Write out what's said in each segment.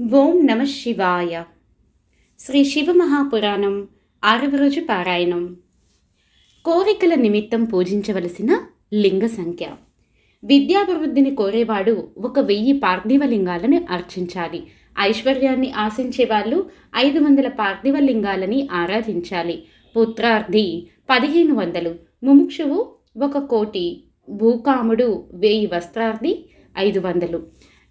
ఓం నమ శివాయ. శ్రీ శివమహాపురాణం ఆరవ రోజు పారాయణం. కోరికల నిమిత్తం పూజించవలసిన లింగ సంఖ్య. విద్యాభివృద్ధిని కోరేవాడు ఒక వెయ్యి పార్థివ లింగాలను అర్చించాలి. ఐశ్వర్యాన్ని ఆశించే వాళ్ళు ఐదు వందల పార్థివ లింగాలని ఆరాధించాలి. పుత్రార్థి పదిహేను వందలు ముముక్షువు ఒక కోటి భూకాముడు వెయ్యి వస్త్రార్థి ఐదు వందలు.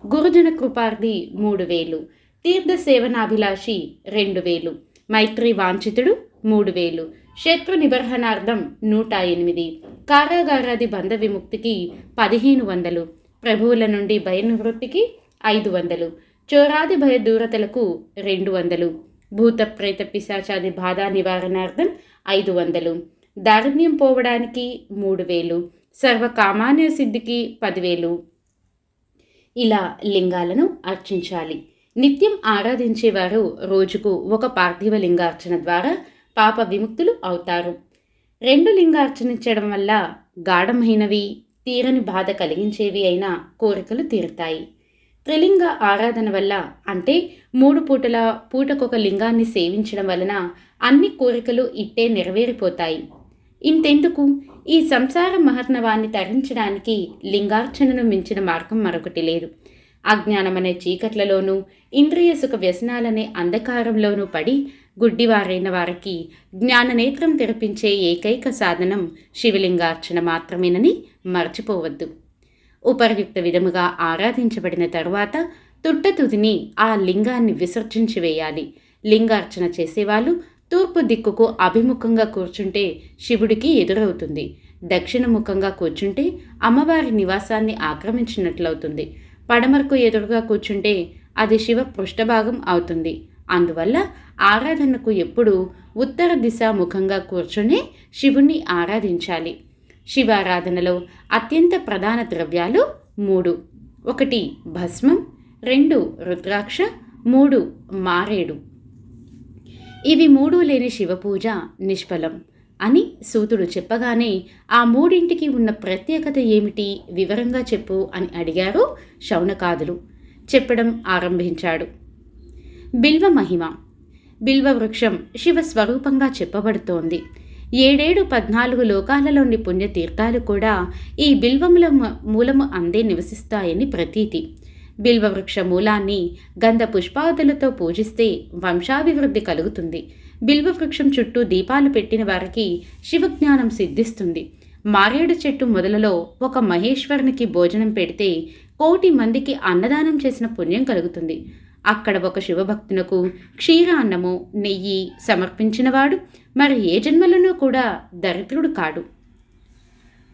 గురుజన కృపార్థి మూడు వేలు. తీర్థ సేవనాభిలాషి రెండు వేలు. మైత్రి వాంఛితుడు మూడు వేలు. శత్రు నిబర్హనార్థం నూట ఎనిమిది. కారాగారాది బంధ విముక్తికి పదిహేను వందలు. ప్రభువుల నుండి భయనివృత్తికి ఐదు వందలు. చోరాది భయ దూరతలకు రెండు వందలు. భూత ప్రేత పిశాచాది బాధా నివారణార్థం ఐదు వందలు. దారుణ్యం పోవడానికి మూడు వేలు. సర్వకామాన్య సిద్ధికి పదివేలు ఇలా లింగాలను అర్చించాలి. నిత్యం ఆరాధించేవారు రోజుకు ఒక పార్థివ లింగార్చన ద్వారా పాప విముక్తులు అవుతారు. రెండు లింగార్చనించడం వల్ల గాఢమైనవి తీరని బాధ కలిగించేవి అయిన కోరికలు తీరుతాయి. త్రిలింగ ఆరాధన వల్ల అంటే మూడు పూటల పూటకొక లింగాన్ని సేవించడం వలన అన్ని కోరికలు ఇట్టే నెరవేరిపోతాయి. ఇంతెందుకు? ఈ సంసార మహర్ణవాన్ని తరించడానికి లింగార్చనను మించిన మార్గం మరొకటి లేదు. అజ్ఞానమనే చీకట్లలోనూ ఇంద్రియ సుఖ వ్యసనాలనే అంధకారంలోనూ పడి గుడ్డివారైన వారికి జ్ఞాననేత్రం తెరపించే ఏకైక సాధనం శివలింగార్చన మాత్రమేనని మర్చిపోవద్దు. ఉపర్యుక్త విధముగా ఆరాధించబడిన తరువాత తుట్టతుదిని ఆ లింగాన్ని విసర్జించి వేయాలి లింగార్చన చేసేవాళ్ళు తూర్పు దిక్కుకు అభిముఖంగా కూర్చుంటే శివుడికి ఎదురవుతుంది. దక్షిణముఖంగా కూర్చుంటే అమ్మవారి నివాసాన్ని ఆక్రమించినట్లవుతుంది. పడమరకు ఎదురుగా కూర్చుంటే అది శివ పృష్ఠభాగం అవుతుంది. అందువల్ల ఆరాధనకు ఎప్పుడూ ఉత్తర దిశ ముఖంగా కూర్చుని శివుణ్ణి ఆరాధించాలి. శివారాధనలో అత్యంత ప్రధాన ద్రవ్యాలు మూడు. ఒకటి భస్మం రెండు రుద్రాక్ష మూడు మారేడు. ఇవి మూడు లేని శివపూజ నిష్ఫలం అని సూతుడు చెప్పగానే ఆ మూడింటికి ఉన్న ప్రత్యేకత ఏమిటి వివరంగా చెప్పు అని అడిగారు శౌనకాదులు. చెప్పడం ఆరంభించాడు. బిల్వ మహిమ. బిల్వ వృక్షం శివ స్వరూపంగా చెప్పబడుతోంది. ఏడేడు పద్నాలుగు లోకాలలోని పుణ్యతీర్థాలు కూడా ఈ బిల్వముల మూలము అందే నివసిస్తాయని ప్రతీతి. బిల్వవృక్ష మూలాన్ని గంధ పుష్పాదులతో పూజిస్తే వంశాభివృద్ధి కలుగుతుంది. బిల్వవృక్షం చుట్టూ దీపాలు పెట్టిన వారికి శివజ్ఞానం సిద్ధిస్తుంది. మారేడు చెట్టు మొదలలో ఒక మహేశ్వరునికి భోజనం పెడితే కోటి మందికి అన్నదానం చేసిన పుణ్యం కలుగుతుంది. అక్కడ ఒక శివభక్తునకు క్షీర అన్నము నెయ్యి సమర్పించినవాడు మరి ఏ జన్మలను కూడా దరిద్రుడు కాడు.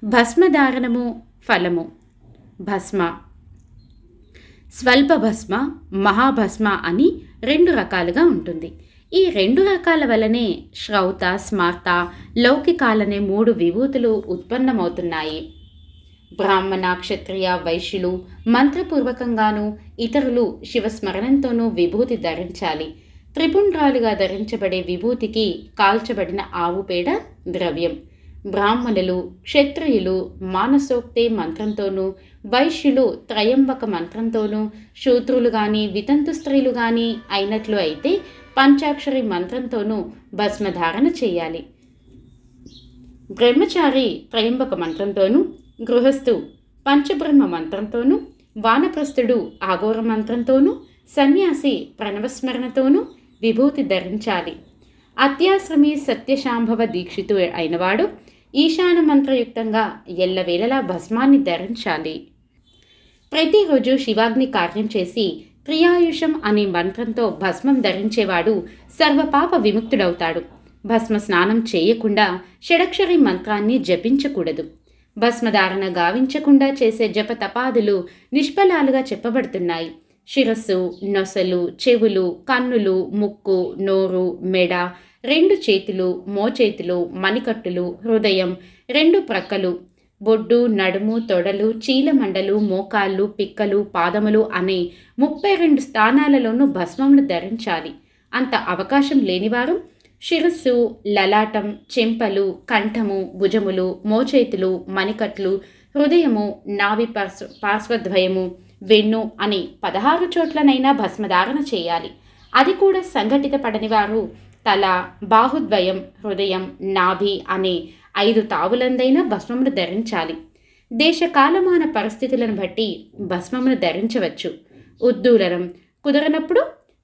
భస్మధారణము ఫలము. భస్మ స్వల్ప భస్మ మహాభస్మ అని రెండు రకాలుగా ఉంటుంది. ఈ రెండు రకాల వలనే శ్రౌత స్మార్త లౌకికాలనే మూడు విభూతులు ఉత్పన్నమవుతున్నాయి. బ్రాహ్మణ క్షత్రియ వైశ్యులు మంత్రపూర్వకంగాను ఇతరులు శివస్మరణంతోనూ విభూతి ధరించాలి. త్రిపుండ్రాలుగా ధరించబడే విభూతికి కాల్చబడిన ఆవు పేడ ద్రవ్యం. బ్రాహ్మణులు క్షత్రియులు మానసోక్తే మంత్రంతోనూ వైశ్యులు త్రయంబక మంత్రంతోనూ శూద్రులు కానీ వితంతు స్త్రీలు కానీ అయినట్లు అయితే పంచాక్షరి మంత్రంతోనూ భస్మధారణ చేయాలి. బ్రహ్మచారి త్రయంబక మంత్రంతోనూ గృహస్థు పంచబ్రహ్మ మంత్రంతోనూ వానప్రస్థుడు ఆగోర మంత్రంతోనూ సన్యాసి ప్రణవస్మరణతోనూ విభూతి ధరించాలి. అత్యాశ్రమి సత్యశాంభవ దీక్షితు అయినవాడు ఈశాన మంత్రయుక్తంగా ఎల్లవేళలా భస్మాన్ని ధరించాలి. ప్రతిరోజు శివాగ్ని కార్యం చేసి ప్రియాయుషం అనే మంత్రంతో భస్మం ధరించేవాడు సర్వపాప విముక్తుడవుతాడు. భస్మ స్నానం చేయకుండా షడక్షరి మంత్రాన్ని జపించకూడదు. భస్మధారణ గావించకుండా చేసే జప తపాదులు నిష్ఫలాలుగా చెప్పబడుతున్నాయి. శిరస్సు నొసలు చెవులు కన్నులు ముక్కు నోరు మెడ రెండు చేతులు మోచేతులు మణికట్టులు హృదయం రెండు ప్రక్కలు బొడ్డు నడుము తొడలు చీలమండలు మోకాళ్ళు పిక్కలు పాదములు అనే ముప్పై రెండు స్థానాలలోనూ భస్మమును ధరించాలి. అంత అవకాశం లేనివారు శిరస్సు లలాటం చెంపలు కంఠము భుజములు మోచేతులు మణికట్లు హృదయము నావి పార్శ్వ పార్శ్వద్వయము వెన్ను అని పదహారు చోట్లనైనా భస్మధారణ చేయాలి. అది కూడా సంఘటిత పడని వారు తల బాహుద్వయం హృదయం నాభి అనే ఐదు తావులందైనా భస్మమును ధరించాలి. దేశకాలమాన పరిస్థితులను బట్టి భస్మమును ధరించవచ్చు. ఉద్దూలనం కుదరనప్పుడు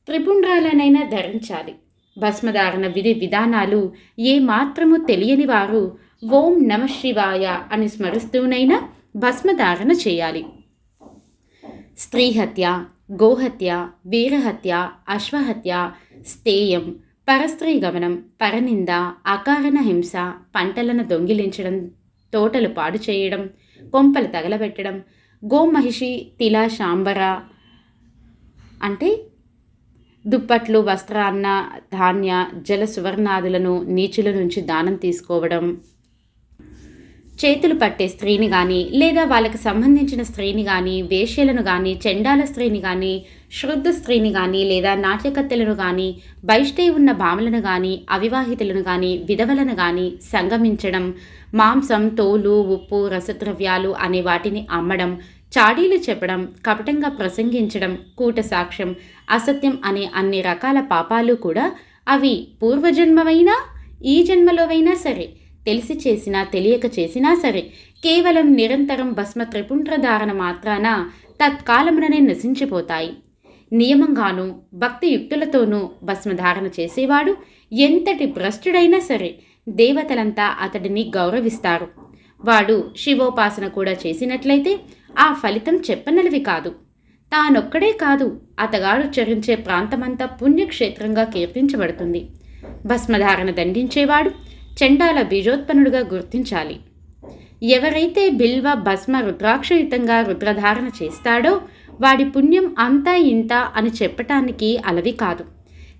త్రిపుండ్రాలనైనా ధరించాలి. భస్మధారణ విధి విధానాలు ఏ మాత్రము తెలియని వారు ఓం నమ శివాయ అని స్మరిస్తూనైనా భస్మధారణ చేయాలి. స్త్రీహత్య గోహత్య వీరహత్య అశ్వహత్య స్థేయం పరస్త్రీ గమనం పరనింద అకారణ హింస పంటలను దొంగిలించడం తోటలు పాడు చేయడం కొంపలు తగలబెట్టడం గోమహిషి తిలా శాంబర అంటే దుప్పట్లు వస్త్రాన్న ధాన్య జల సువర్ణాదులను నీచుల నుంచి దానం తీసుకోవడం. చేతులు పట్టే స్త్రీని కానీ లేదా వాళ్ళకి సంబంధించిన స్త్రీని కానీ వేష్యలను కానీ చెండాల స్త్రీని కానీ శుద్ధ స్త్రీని కానీ లేదా నాట్యకత్తెలను కానీ బయటే ఉన్న భామలను కానీ అవివాహితులను కానీ విధవలను కానీ సంగమించడం మాంసం తోలు ఉప్పు రసద్రవ్యాలు అనే వాటిని అమ్మడం చాడీలు చెప్పడం కపటంగా ప్రసంగించడం కూట సాక్ష్యం అసత్యం అనే అన్ని రకాల పాపాలు కూడా అవి పూర్వజన్మవైనా ఈ జన్మలోవైనా సరే తెలిసి చేసినా తెలియక చేసినా సరే కేవలం నిరంతరం భస్మ త్రిపుండ్రధారణ మాత్రాన తత్కాలముననే నశించిపోతాయి. నియమంగానూ భక్తియుక్తులతోనూ భస్మధారణ చేసేవాడు ఎంతటి భ్రష్టుడైనా సరే దేవతలంతా అతడిని గౌరవిస్తారు. వాడు శివోపాసన కూడా చేసినట్లయితే ఆ ఫలితం చెప్పనలివి కాదు. తానొక్కడే కాదు అతగాడు చరించే ప్రాంతమంతా పుణ్యక్షేత్రంగా కీర్తించబడుతుంది. భస్మధారణ దండించేవాడు చండాల బీజోత్పన్నుడుగా గుర్తించాలి. ఎవరైతే బిల్వ భస్మ రుద్రాక్షయుతంగా రుద్రధారణ చేస్తాడో వాడి పుణ్యం అంతా ఇంత అని చెప్పటానికి అలవి కాదు.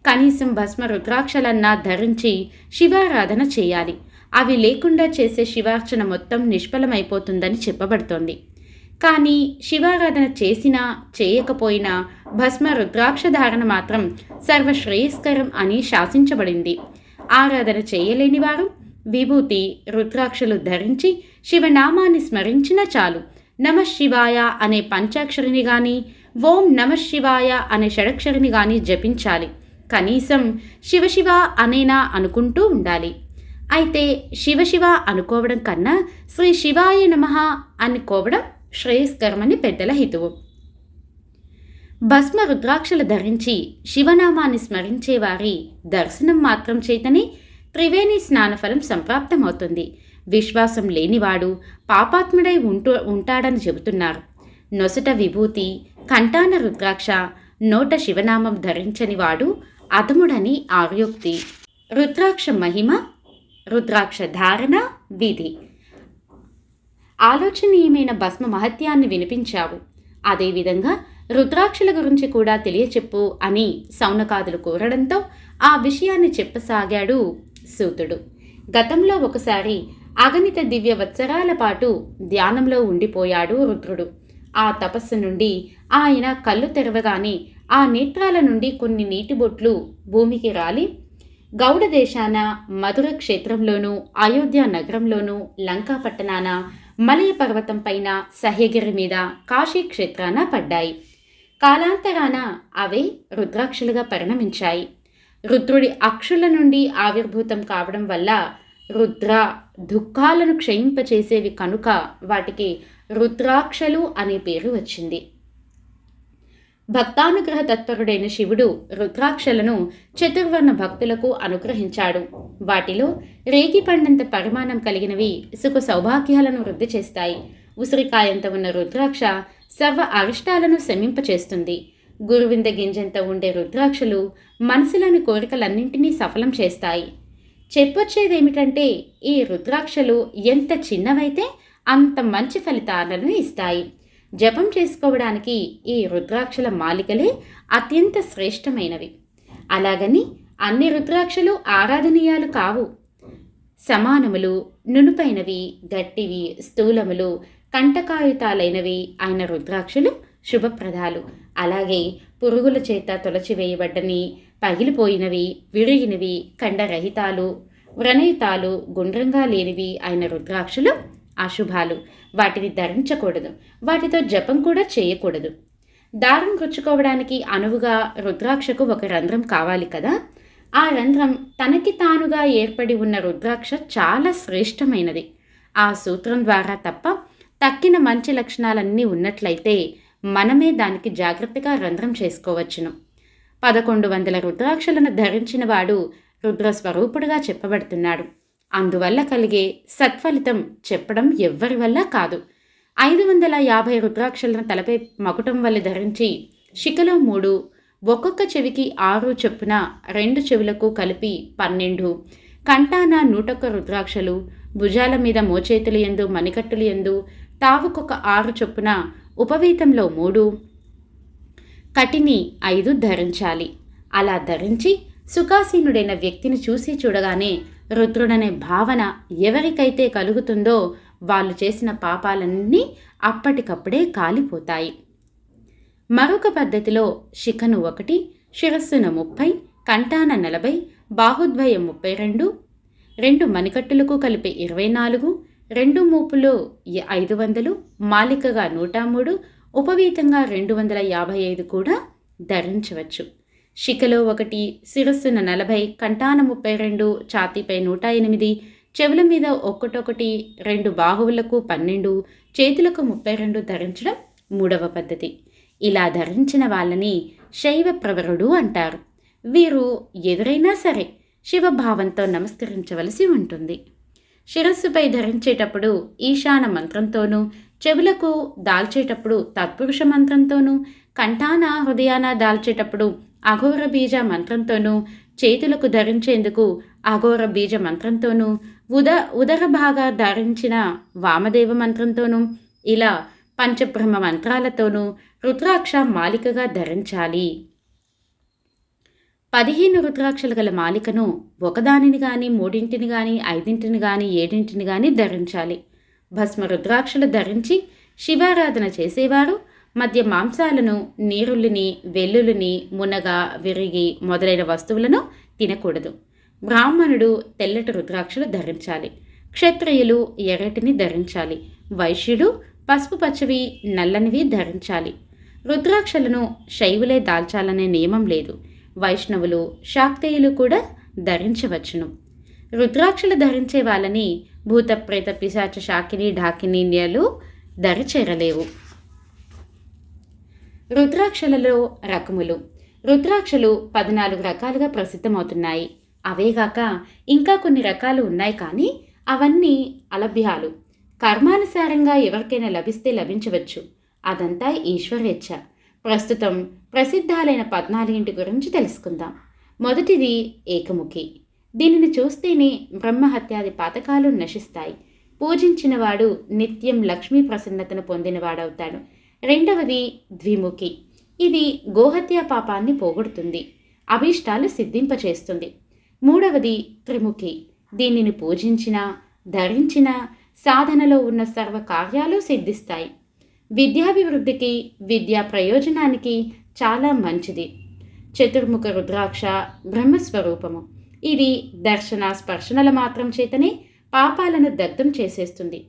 కనీసం భస్మ రుద్రాక్షలన్నా ధరించి శివారాధన చేయాలి. అవి లేకుండా చేసే శివార్చన మొత్తం నిష్ఫలమైపోతుందని చెప్పబడుతోంది. కానీ శివారాధన చేసినా చేయకపోయినా భస్మ రుద్రాక్ష ధారణ మాత్రం సర్వశ్రేయస్కరం అని శాసించబడింది. ఆరాధన చేయలేని వారు విభూతి రుద్రాక్షలు ధరించి శివనామాన్ని స్మరించిన చాలు. నమ శివాయ అనే పంచాక్షరిని కానీ ఓం నమ శివాయ అనే షడక్షరిని కానీ జపించాలి. కనీసం శివశివ అనేనా అనుకుంటూ ఉండాలి. అయితే శివశివ అనుకోవడం కన్నా శ్రీ శివాయ నమ అనుకోవడం శ్రేయస్కరమని పెద్దల హితువు. భస్మ రుద్రాక్షలు ధరించి శివనామాన్ని స్మరించే వారి దర్శనం మాత్రం చేతనే త్రివేణి స్నానఫలం సంప్రాప్తమవుతుంది. విశ్వాసం లేనివాడు పాపాత్ముడై ఉంటూ ఉంటాడని చెబుతున్నారు. నొసట విభూతి కంఠాన రుద్రాక్ష నోట శివనామం ధరించని వాడు అధముడని ఆర్యోక్తి. రుద్రాక్ష మహిమ రుద్రాక్ష ధారణ విధి. ఆలోచనీయమైన భస్మ మహత్యాన్ని వినిపించావు. అదేవిధంగా రుద్రాక్షల గురించి కూడా తెలియచెప్పు అని సౌనకాదులు కోరడంతో ఆ విషయాన్ని చెప్పసాగాడు సూతుడు. గతంలో ఒకసారి అగణిత దివ్య వత్సరాల పాటు ధ్యానంలో ఉండిపోయాడు రుద్రుడు. ఆ తపస్సు నుండి ఆయన కళ్ళు తెరవగానే ఆ నేత్రాల నుండి కొన్ని నీటి బొట్లు భూమికి రాలి గౌడ దేశాన మధుర క్షేత్రంలోనూ అయోధ్య నగరంలోనూ లంకా పట్టణాన మలయ పర్వతం పైన సహ్యగిరి మీద కాశీ క్షేత్రాన పడ్డాయి. కాలాంతరాన అవే రుద్రాక్షలుగా పరిణమించాయి. రుద్రుడి అక్షుల నుండి ఆవిర్భూతం కావడం వల్ల రుద్ర దుఃఖాలను క్షయింపచేసేవి కనుక వాటికి రుద్రాక్షలు అనే పేరు వచ్చింది. భక్తానుగ్రహ తత్పరుడైన శివుడు రుద్రాక్షలను చతుర్వర్ణ భక్తులకు అనుగ్రహించాడు. వాటిలో రేగి పండంత పరిమాణం కలిగినవి సుఖ సౌభాగ్యాలను వృద్ధి చేస్తాయి. ఉసిరికాయంత ఉన్న రుద్రాక్ష సర్వ అరిష్టాలను శమింపచేస్తుంది. గురువింద గింజంత ఉండే రుద్రాక్షలు మనసులోని కోరికలన్నింటినీ సఫలం చేస్తాయి. చెప్పొచ్చేదేమిటంటే ఈ రుద్రాక్షలు ఎంత చిన్నవైతే అంత మంచి ఫలితాలను ఇస్తాయి. జపం చేసుకోవడానికి ఈ రుద్రాక్షల మాలికలే అత్యంత శ్రేష్టమైనవి. అలాగని అన్ని రుద్రాక్షలు ఆరాధనీయాలు కావు. సమానములు నునుపైనవి గట్టివి స్థూలములు కంటకాయుతాలైనవి ఆయన రుద్రాక్షలు శుభప్రదాలు. అలాగే పురుగుల చేత తొలచివేయబడ్డని పగిలిపోయినవి విరిగినవి కండరహితాలు వ్రణయుతాలు గుండ్రంగా లేనివి ఆయన రుద్రాక్షలు అశుభాలు. వాటిని ధరించకూడదు. వాటితో జపం కూడా చేయకూడదు. దారం గుచ్చుకోవడానికి అనువుగా రుద్రాక్షకు ఒక రంధ్రం కావాలి కదా? ఆ రంధ్రం తనకి తానుగా ఏర్పడి ఉన్న రుద్రాక్ష చాలా శ్రేష్టమైనది. ఆ సూత్రం ద్వారా తప్ప తక్కిన మంచి లక్షణాలన్నీ ఉన్నట్లయితే మనమే దానికి జాగ్రత్తగా రంధ్రం చేసుకోవచ్చును. పదకొండు వందల రుద్రాక్షలను ధరించిన వాడు రుద్రస్వరూపుడుగా చెప్పబడుతున్నాడు. అందువల్ల కలిగే సత్ఫలితం చెప్పడం ఎవ్వరి వల్ల కాదు. ఐదు వందల యాభై రుద్రాక్షలను తలపై మకుటం వల్ల ధరించి శిఖలో మూడు ఒక్కొక్క చెవికి ఆరు చొప్పున రెండు చెవులకు కలిపి పన్నెండు కంటాన నూటొక్క రుద్రాక్షలు భుజాల మీద మోచేతులు ఎందు మణికట్టులు ఎందు తావుకొక ఆరు చొప్పున ఉపవీతంలో మూడు. కటిని ఐదు ధరించాలి. అలా ధరించి సుఖాసీనుడైన వ్యక్తిని చూసి చూడగానే రుద్రుడనే భావన ఎవరికైతే కలుగుతుందో వాళ్ళు చేసిన పాపాలన్నీ అప్పటికప్పుడే కాలిపోతాయి. మరొక పద్ధతిలో శిఖను ఒకటి శిరస్సున ముప్పై కంటాన నలభై బాహుద్వయం ముప్పై రెండు రెండు మణికట్టులకు కలిపి ఇరవై నాలుగు రెండు మూపులు ఐదు వందలు మాలికగా నూట మూడు ఉపవీతంగా రెండు వందల యాభై ఐదు కూడా ధరించవచ్చు. శిఖలో ఒకటి శిరస్సున నలభై కంటాన ముప్పై రెండు ఛాతీపై నూట ఎనిమిది చెవుల మీద ఒక్కటొకటి రెండు బాహువులకు పన్నెండు చేతులకు ముప్పై రెండు ధరించడం మూడవ పద్ధతి. ఇలా ధరించిన వాళ్ళని శైవ ప్రవరుడు అంటారు. వీరు ఎదురైనా సరే శివభావంతో నమస్కరించవలసి ఉంటుంది. శిరస్సుపై ధరించేటప్పుడు ఈశాన మంత్రంతోనూ చెవులకు దాల్చేటప్పుడు తత్పురుష మంత్రంతోనూ కంఠాన హృదయాన దాల్చేటప్పుడు అఘోర బీజ మంత్రంతోనూ చేతులకు ధరించేందుకు అఘోర బీజ మంత్రంతోనూ ఉద ఉదర భాగ ధరించిన వామదేవ మంత్రంతోనూ ఇలా పంచబ్రహ్మ మంత్రాలతోనూ రుద్రాక్ష మాలికగా ధరించాలి. పదిహేను రుద్రాక్షలు గల మాలికను ఒకదానిని కానీ మూడింటిని కానీ ఐదింటిని కానీ ఏడింటిని కానీ ధరించాలి. భస్మ రుద్రాక్షలు ధరించి శివారాధన చేసేవారు. మధ్య మాంసాలను నీరుల్లిని వెల్లుల్లిని మునగ విరిగి మొదలైన వస్తువులను తినకూడదు. బ్రాహ్మణుడు తెల్లటి రుద్రాక్షలు ధరించాలి. క్షత్రియులు ఎర్రటిని ధరించాలి. వైశ్యుడు పసుపు పచ్చవి నల్లనివి ధరించాలి. రుద్రాక్షలను శైవులే దాల్చాలనే నియమం లేదు. వైష్ణవులు శాక్తేయులు కూడా ధరించవచ్చును. రుద్రాక్షలు ధరించే వాళ్ళని భూత ప్రేత పిశాచ శాకిని ఢాకిని నెలు దరిచేరలేవు రుద్రాక్షలలో రకములు. రుద్రాక్షలు పద్నాలుగు రకాలుగా ప్రసిద్ధమవుతున్నాయి. అవేగాక ఇంకా కొన్ని రకాలు ఉన్నాయి కానీ అవన్నీ అలభ్యాలు. కర్మానుసారంగా ఎవరికైనా లభిస్తే లభించవచ్చు. అదంతా ఈశ్వరేచ్ఛ. ప్రస్తుతం ప్రసిద్ధాలైన పద్నాలుగింటి గురించి తెలుసుకుందాం. మొదటిది ఏకముఖి. దీనిని చూస్తేనే బ్రహ్మహత్యాది పాతకాలు నశిస్తాయి. పూజించినవాడు నిత్యం లక్ష్మీ ప్రసన్నతను పొందినవాడవుతాడు. రెండవది ద్విముఖి. ఇది గోహత్య పాపాన్ని పోగొడుతుంది. అభీష్టాలు సిద్ధింపచేస్తుంది. మూడవది త్రిముఖి. దీనిని పూజించిన ధరించిన సాధనలో ఉన్న సర్వ కార్యాలు సిద్ధిస్తాయి. విద్యాభివృద్ధికి విద్యా ప్రయోజనానికి చాలా మంచిది. చతుర్ముఖ రుద్రాక్ష బ్రహ్మస్వరూపము. ఇది దర్శన స్పర్శనల మాత్రం చేతనే పాపాలను దగ్ధం చేసేస్తుంది.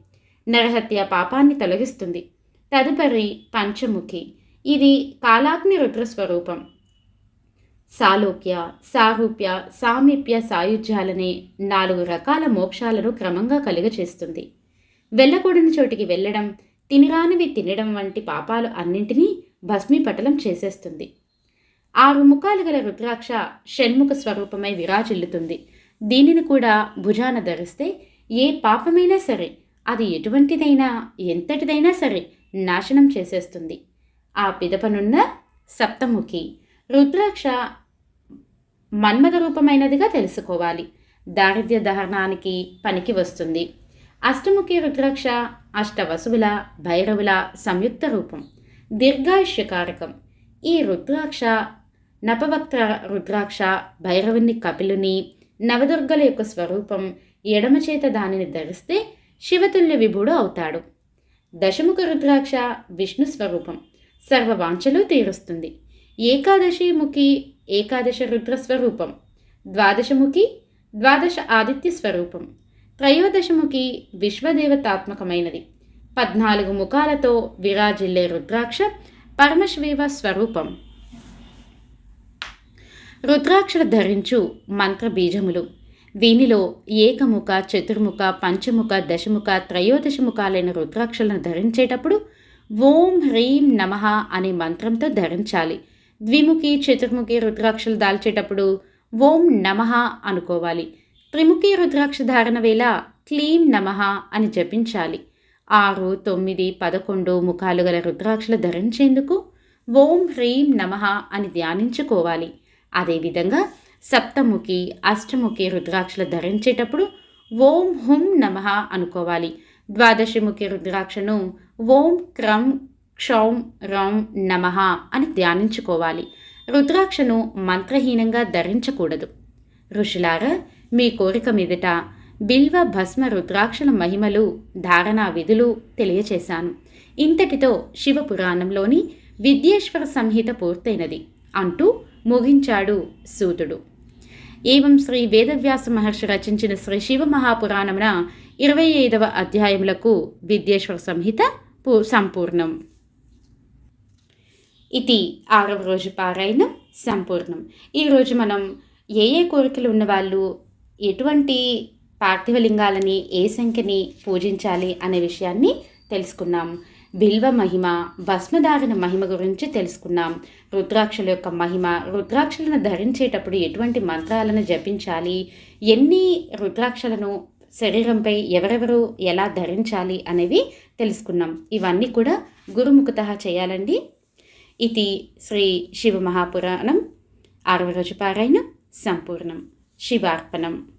నరహత్య పాపాన్ని తొలగిస్తుంది. తదుపరి పంచముఖి. ఇది కాలాగ్ని రుద్రస్వరూపం. సాలోక్య సారూప్య సామీప్య సాయుధ్యాలనే నాలుగు రకాల మోక్షాలను క్రమంగా కలుగచేస్తుంది. వెళ్ళకూడని చోటికి వెళ్ళడం తినిరానివి తినడం వంటి పాపాలు అన్నింటినీ భస్మీపటలం చేసేస్తుంది. ఆరు ముఖాలు గల రుద్రాక్ష షణ్ముఖ స్వరూపమై విరాజిల్లుతుంది. దీనిని కూడా భుజాన ధరిస్తే ఏ పాపమైనా సరే అది ఎటువంటిదైనా ఎంతటిదైనా సరే నాశనం చేసేస్తుంది. ఆ పిదపనున్న సప్తముఖి రుద్రాక్ష మన్మథ రూపమైనదిగా తెలుసుకోవాలి. దారిద్ర్య దహనానికి పనికి వస్తుంది. అష్టముఖి రుద్రాక్ష అష్టవసువుల భైరవుల సంయుక్త రూపం. దీర్ఘాయుష్యకారకం. ఈ రుద్రాక్ష నపవక్త రుద్రాక్ష భైరవుని కపిలుని నవదుర్గల యొక్క స్వరూపం ఎడమ చేత దానిని ధరిస్తే శివతుల్య విభుడు అవుతాడు. దశముఖ రుద్రాక్ష విష్ణు స్వరూపం. సర్వవాంఛలు తీరుస్తుంది. ఏకాదశి ముఖి ఏకాదశ రుద్ర స్వరూపం. ద్వాదశముఖి ద్వాదశ ఆదిత్య స్వరూపం. త్రయోదశముఖి విశ్వదేవతాత్మకమైనది. పద్నాలుగు ముఖాలతో విరాజిల్లే రుద్రాక్ష పరమశివ స్వరూపం. రుద్రాక్షలు ధరించు మంత్ర బీజములు వీనిలో ఏకముఖ చతుర్ముఖ పంచముఖ దశముఖ త్రయోదశముఖాలైన రుద్రాక్షలను ధరించేటప్పుడు ఓం హ్రీం నమ అనే మంత్రంతో ధరించాలి. ద్విముఖి చతుర్ముఖి రుద్రాక్షలు దాల్చేటప్పుడు ఓం నమ అనుకోవాలి. త్రిముఖి రుద్రాక్ష ధారణ వేళ క్లీం నమః అని జపించాలి. ఆరు తొమ్మిది పదకొండు ముఖాలు గల రుద్రాక్షలు ధరించేందుకు ఓం హ్రీం నమః అని ధ్యానించుకోవాలి. అదేవిధంగా సప్తముఖి అష్టముఖి రుద్రాక్షలు ధరించేటప్పుడు ఓం హుం నమః అనుకోవాలి. ద్వాదశిముఖి రుద్రాక్షను ఓం క్రం క్షౌం రౌం నమః అని ధ్యానించుకోవాలి. రుద్రాక్షను మంత్రహీనంగా ధరించకూడదు. ఋషులారా మీ కోరిక మీదట బిల్వ భస్మ రుద్రాక్షల మహిమలు ధారణా విధులు తెలియచేశాను. ఇంతటితో శివపురాణంలోని విద్యేశ్వర సంహిత పూర్తయినది అంటూ ముగించాడు సూతుడు. ఏవం శ్రీ వేదవ్యాస మహర్షి రచించిన శ్రీ శివ మహాపురాణమున ఇరవై ఐదవ అధ్యాయములకు విద్యేశ్వర సంహిత పూ సంపూర్ణం. ఇది ఆరవ రోజు పారాయణం సంపూర్ణం. ఈరోజు మనం ఏ ఏ కోరికలు ఉన్నవాళ్ళు ఎటువంటి పార్థివ లింగాలని ఏ సంఖ్యని పూజించాలి అనే విషయాన్ని తెలుసుకున్నాం. బిల్వ మహిమ భస్మధారణ మహిమ గురించి తెలుసుకున్నాం. రుద్రాక్షల యొక్క మహిమ రుద్రాక్షలను ధరించేటప్పుడు ఎటువంటి మంత్రాలను జపించాలి? ఎన్ని రుద్రాక్షలను శరీరంపై ఎవరెవరు ఎలా ధరించాలి అనేవి తెలుసుకున్నాం. ఇవన్నీ కూడా గురుముఖత చేయాలండి. ఇది శ్రీ శివ మహాపురాణం ఆరవ రోజు పారాయణం. సంపూర్ణం. శివార్పణం.